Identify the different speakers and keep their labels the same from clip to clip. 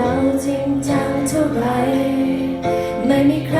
Speaker 1: เราจริงจังเท่าไร ไม่มีใคร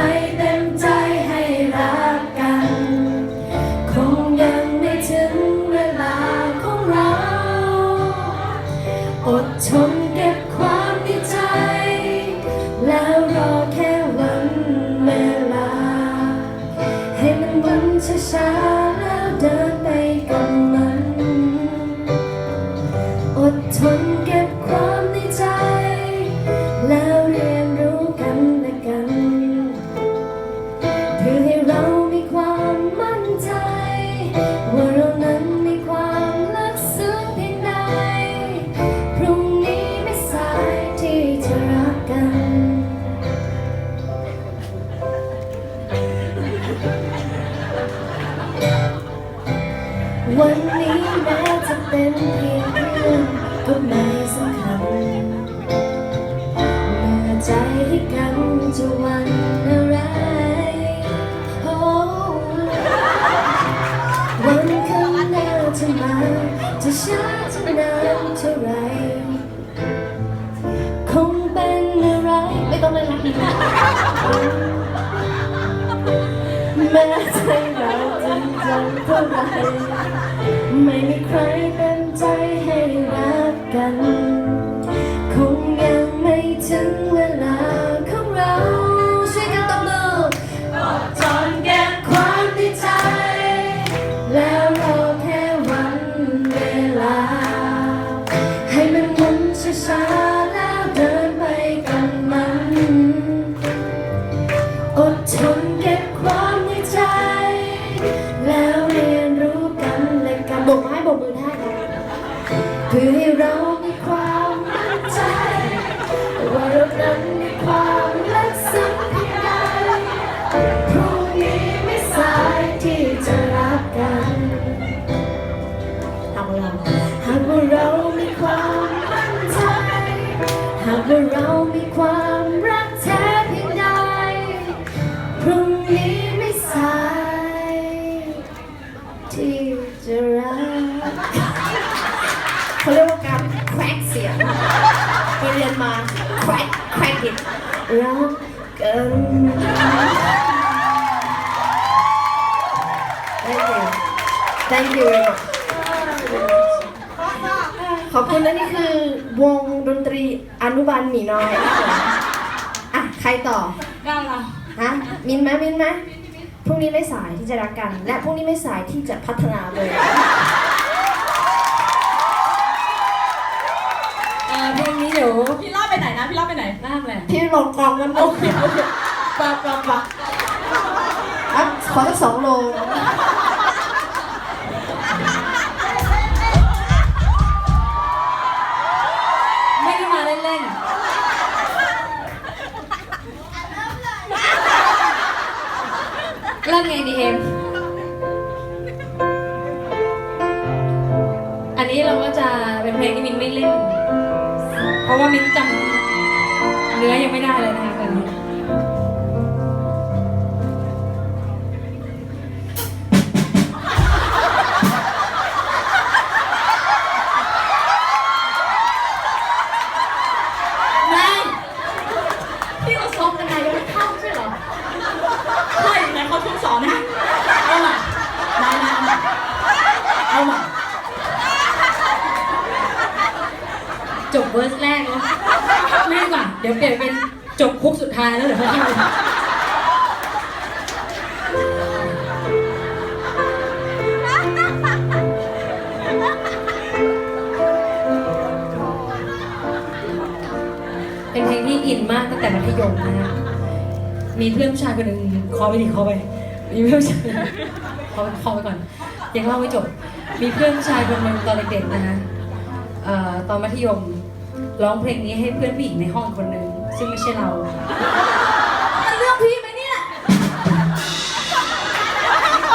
Speaker 1: รักกันขอบคุณและนี่คือวงดนตรีอนุบาลหมีน้อย อะ ใครต่อ
Speaker 2: ก้าละ
Speaker 1: ฮะ มินไหมมินไหมพรุ่งนี้ไม่สายที่จะรักกัน และพรุ่งนี้ไม่สายที่จะพัฒนาเลย
Speaker 2: ไปไหนหน้าไปไหนที่ล
Speaker 1: งกองนั้น
Speaker 2: โอเคโอเคปลาปลาปลา
Speaker 1: อัะขอสสองโล
Speaker 2: ไม่ได้มาเล่นๆเริ่มไงดีเอ็มอันนี้เราก็จะเป็นเพลงที่มินไม่เล่น เพราะว่ามินจำ เนื้อยังไม่ได้เลยนะ เดี๋ยวเปลี่ยนเป็นจบคุกสุดท้ายแล้วเหรอเป็นเพลงที่อินมากตั้งแต่มัธยมนะ มีเพื่อนชายคนหนึ่งคอไปดิคอไป มีเพื่อนชายคอคอไปก่อน ยังเล่าไม่จบ มีเพื่อนชายคนหนึ่งตอนเด็กๆนะฮะตอนมัธยม ร้องเพลงนี้ให้เพื่อนผู้หญิงในห้องคนหนึ่งซึ่งไม่ใช่เรามันเรื่องพี่ไหมเนี่ย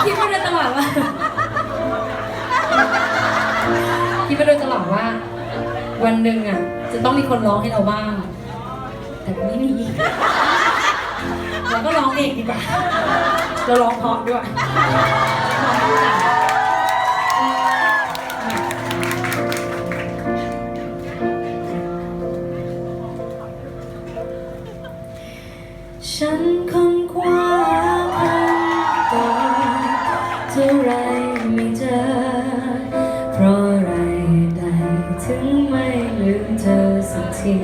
Speaker 2: คิดมาโดยตลอดว่า
Speaker 1: คิดมาโดยตลอดว่า วันหนึ่งอะจะต้องมีคนร้องให้เราบ้าง แต่ไม่มีเราก็ร้องเองดีกว่าเราร้องเพราะด้วย ฉันค้นคว้าคำตอบเท่าไรไม่เจอ เพราะอะไรใดถึงไม่ลืมเธอสักที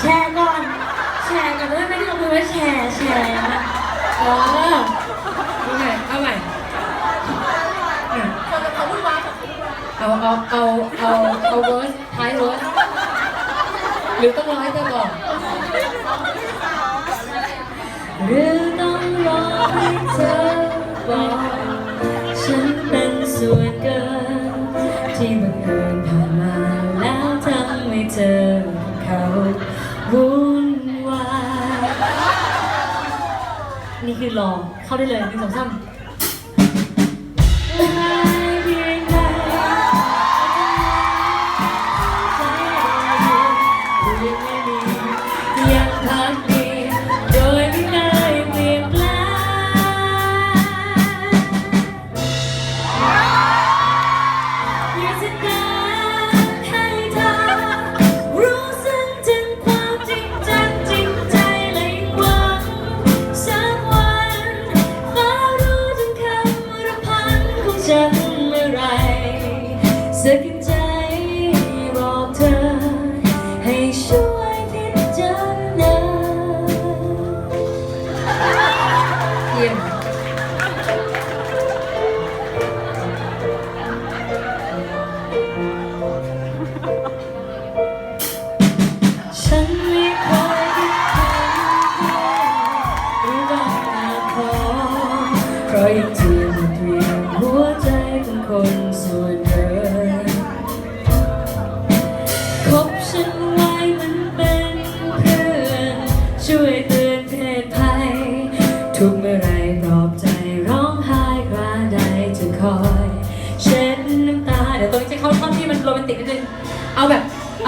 Speaker 1: แชร์ก่อน แชร์ก่อนแชร์ก่อนด้วยไม่ได้ลงมือว่าแชร์แชร์นะเออเอาใหม่เอาใหม่เอาเอาเอาเอาเอาเวิร์สท้ายเวิร์สหรือต้องรอให้เธอบอกหรือต้องรอให้เธอบอกฉันเป็นส่วนเกิน ที่บังเอิญผ่านมาแล้วทำให้เธอเขา วุ่นวายนี่คือลองเข้าได้เลยหนึ่งสองสาม ฉันเมื่อไรสัก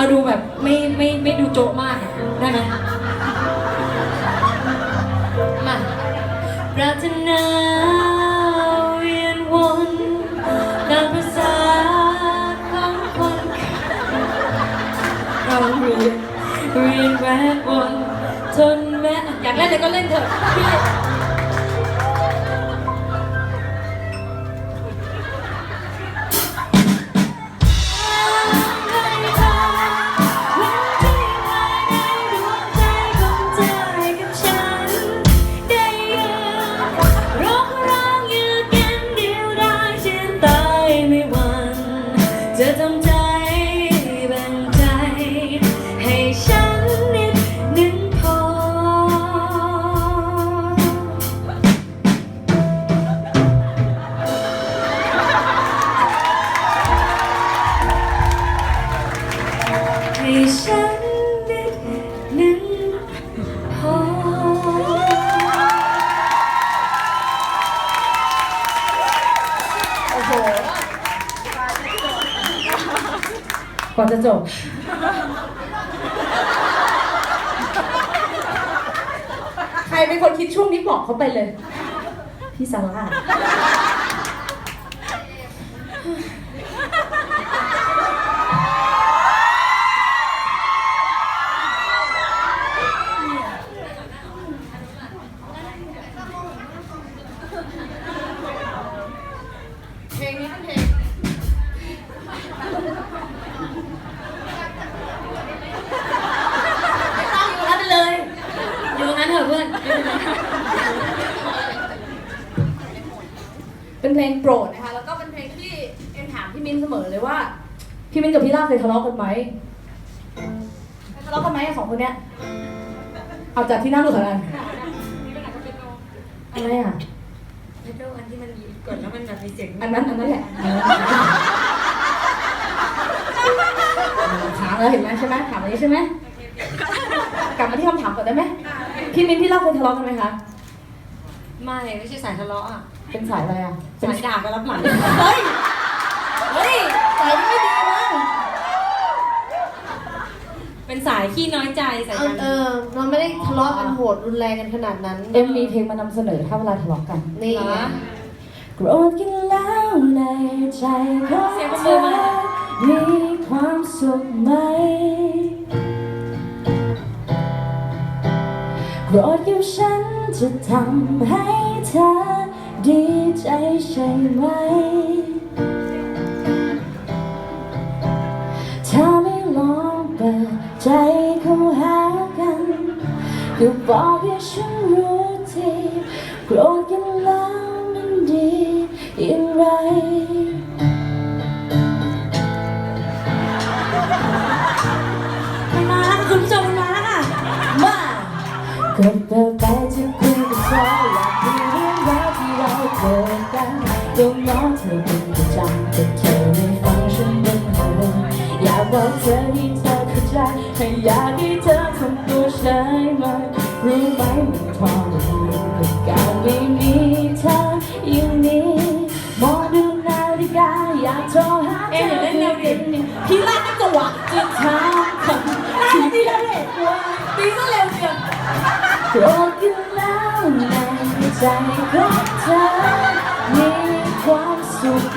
Speaker 1: เอาดูแบบไม่ไม่ไม่ดูโจ๊ะมากได้ไหมมาปรารถนาเวียนวนตามภาษาของคนเราเรียนเรียนแวะวนทนแม้อยากเล่นอะไรก็เล่นเถอะพี่ จะจบ ใค
Speaker 2: รเป็นคนคิดช่วงนี้บอกเขาไปเลย พี่ซาร่า พี่มิ้นกับพี่ล่าเคยทะเลาะกันไหมเคยทะเลาะกันไหมอะสองคนเนี้ยเอาจากที่นั่งดูเถอะกันอะไรอะโดว์อันที่มันกดแล้วมันแบบมีเสียง
Speaker 1: อันนั้นอันนั้นแหละถามแล้วเห็นไหมใช่ไหมถามอันนี้ใช่ไหมกลับมาที่คำถามก่อนได้ไหมพี่มิ้นพี่เล่าเคยทะเลาะกันไหมคะ
Speaker 2: ไม่ไม่ใช่สายทะเลาะอะ
Speaker 1: เป็นสายอะไรอะเป็น
Speaker 2: สายด่ากันรับหลัง
Speaker 1: เฮ้ย เฮ้ยสายไม่ดีมั้ง
Speaker 2: เป็นสายขี้น้อยใจสาย
Speaker 3: เอา
Speaker 2: กัน
Speaker 3: เออเราไม่ได้ทะเลาะกันโหดรุนแรงกันขนาดนั้น
Speaker 1: เอ็มมีเพลงมานำเสนอถ้าเวลาทะเลาะกัน
Speaker 3: นี่
Speaker 2: เหร
Speaker 3: ไง
Speaker 2: อ
Speaker 1: โกรธกันแล้วในใจของ
Speaker 2: เสียงปรบ
Speaker 1: เธ
Speaker 2: มือ
Speaker 1: อ
Speaker 2: มา
Speaker 1: มีความสุขไหมโกรธกับฉันจะทำให้เธอดีใจใช่ไหม ใจเขาหากันก็บอกให้ฉัน ใจให้อยากให้เธอทำตัวใช่ไหมรู้ไหมมันทรมานกับการไม่มีเธออย่างนี้มองดูนาฬิกาอยากโทรหาเธอ
Speaker 2: เอ็มอย่าเล่นแนวเด็ก
Speaker 1: พี่ลากนักจังหวะจะทำคำที่ดีเลยว่าตีซะเร็วเกินโกรธกันแล้วในใจของเธอมีความสุข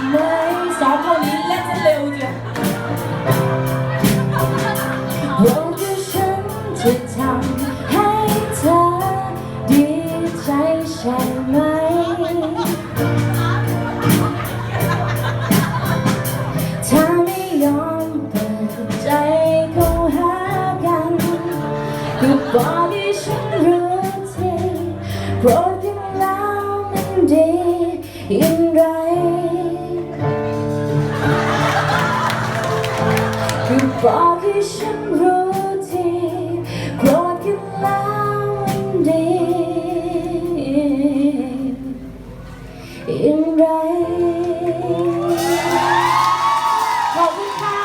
Speaker 1: บอกให้ฉันรู้ทีโกรธกันแล้วมันดีอย่างไรขอบคุณค่ะ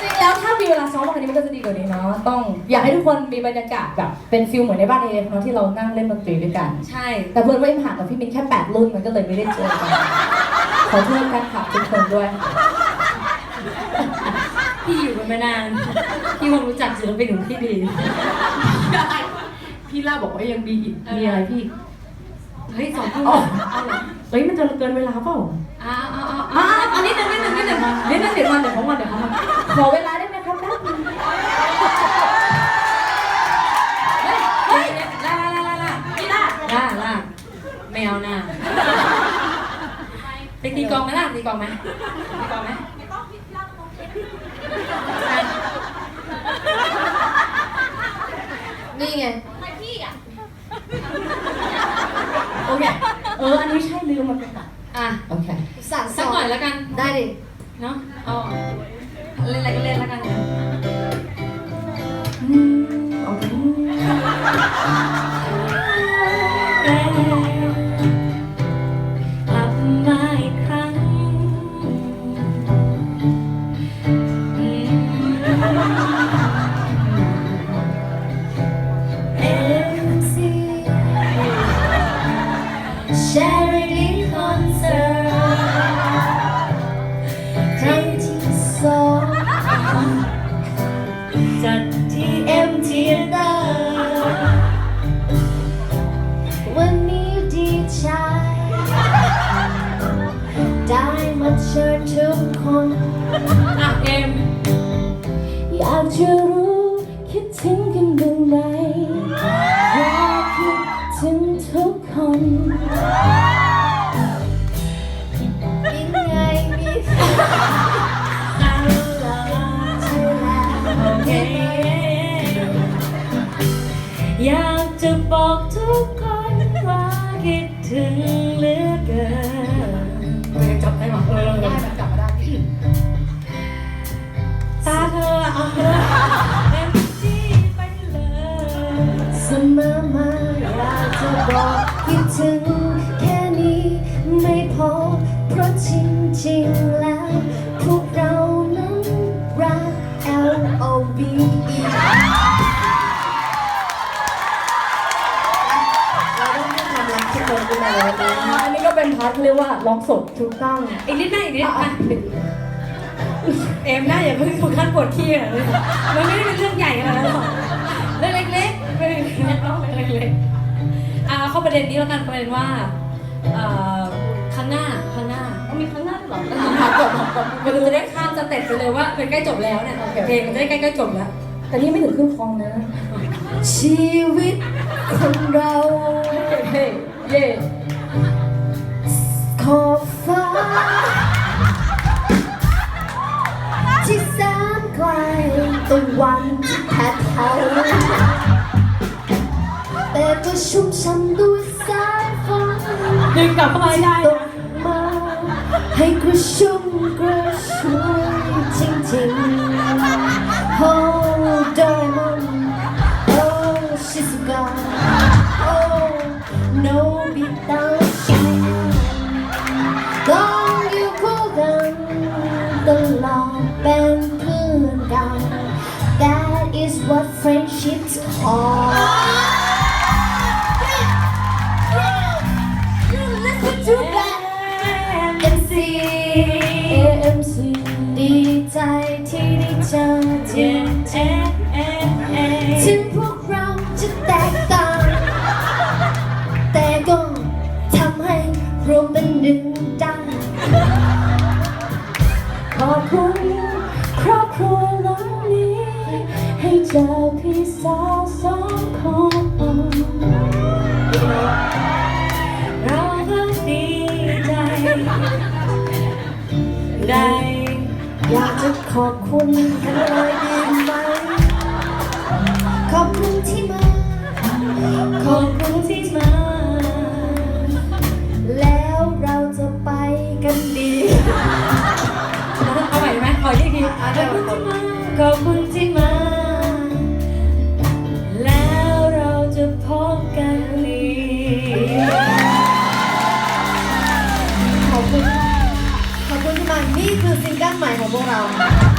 Speaker 1: จริงแล้วถ้ามีเวลาซ้อมมากกว่านี้มันก็จะดีกว่านี้เนาะต้องอยากให้ทุกคนมีบรรยากาศแบบเป็นฟิลเหมือนในบ้านเอเนาะที่เรานั่งเล่นดนตรีด้วยกัน
Speaker 2: ใช่
Speaker 1: แต่เพื่อนว่าเอ็มห่างกับพี่มินแค่ 8 รุ่นมันก็เลยไม่ได้เจอกัน ขอโทษแฟนคลับทุกคนด้วย
Speaker 2: พี่อยู่กันมานาน พี่คงรู้จักศิลปินของพี่ดี
Speaker 1: พี่ล่าบอกว่ายังมีอีกมีอะไรพี่
Speaker 2: เฮ้ยสองคน
Speaker 1: อ๋อ
Speaker 2: เอาเหรอ
Speaker 1: เฮ้ยมันจะเกินเวลาเปล่า
Speaker 2: เอาเอาเอา
Speaker 1: อ่า
Speaker 2: เอา
Speaker 1: อันนี้หนึ่งนิดหนึ่งนิดหนึ่งนิดหนึ่งเดี๋ยวมาเดี๋ยวเขามาเดี๋ยวเขามาขอเวลาได้
Speaker 2: กลองไหมล่ะตีกลองไหมตีกลองไหม
Speaker 3: นี่ไง
Speaker 1: โอเค เออ อันนี้ใช่ เป็
Speaker 3: นพาร์ทเรี
Speaker 4: ยกว่าร้องสด
Speaker 3: ถูกต้อง
Speaker 2: อีกนิดนะอีกนิด
Speaker 3: อะ
Speaker 2: อะเอ็มหน้าอย่าเพิ่งถึงขั้นปวดขี้อะมันไม่ได้เป็นเรื่องใหญ่ขนาดนั้นหรอกเรื่องเล็กๆเรื่องเล็กๆเรื่องเล็กๆอะเข้าประเด็นนี้แล้วกันประเด็นว่าเอ่อข้างหน้าข้างหน้า
Speaker 4: มีครั้งหน้าด้วยเหรอ
Speaker 2: ถามก่อนถามก่อนมันจะได้ข้ามสเต็ปไปเลยว่ามันใกล้จบแล้วเนี่ยเพลงมันจะได้ใกล้ๆจบแล้ว
Speaker 4: แต่นี่ไม่ถึงครึ่งคลองนะ
Speaker 3: ชีวิตคนเรา
Speaker 4: เฮ้ยเย่
Speaker 3: ข อบฟ้า ที่แสนไกลตะวันที่แผดเผาแต่ก็ชุ่มช่ำด้วยสายฝน
Speaker 2: ดึงกลับเข้ามาให้ได้
Speaker 3: ต
Speaker 2: นะ
Speaker 3: กมาให้กระชุ่ม ที่ได้เจอเธอถึงพวกเราจะแตกต่างแต่ก็ทำให้รวมเป็นหนึ่งได้ขอบคุณครอบครัวหลังนี้ ให้เจอพี่สาวสองคน
Speaker 2: เราก็ดีใจได้
Speaker 3: อยากจะขอบคุณกันเลยดีไหมขอบคุณที่มา
Speaker 2: ขอบคุณที่มา
Speaker 3: แล้วเราจะไปกันดี
Speaker 2: เอาใหม่ไหมขออีกทีขอบคุณที่มาขอบคุณ Bố 啊